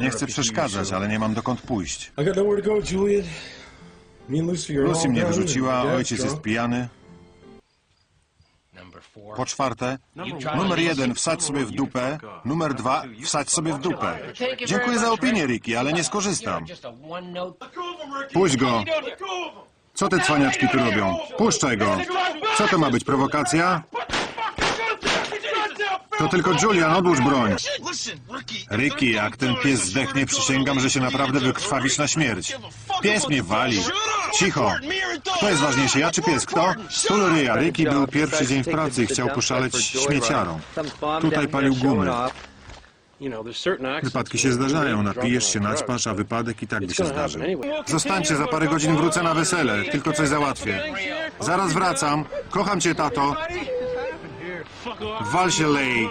Nie chcę przeszkadzać, ale nie mam dokąd pójść. Lucy mnie wyrzuciła, ojciec jest pijany. Po czwarte, numer jeden wsadź sobie w dupę, numer dwa wsadź sobie w dupę. Dziękuję za opinię, Ricky, ale nie skorzystam. Puść go. Co te cwaniaczki tu robią? Puszczaj go. Co to ma być, prowokacja? To tylko Julian, odłóż broń. Ricky, jak ten pies zdechnie, przysięgam, że się naprawdę wykrwawisz na śmierć. Pies mnie wali. Cicho. Kto jest ważniejszy, ja czy pies? Kto? Stul. Ricky był pierwszy dzień w pracy i chciał poszaleć śmieciarą. Tutaj palił gumy. Wypadki się zdarzają, napijesz się, naćpasz, a wypadek i tak by się zdarzył. Zostańcie, za parę godzin wrócę na wesele, tylko coś załatwię. Zaraz wracam. Kocham cię, tato. Wal się, lej.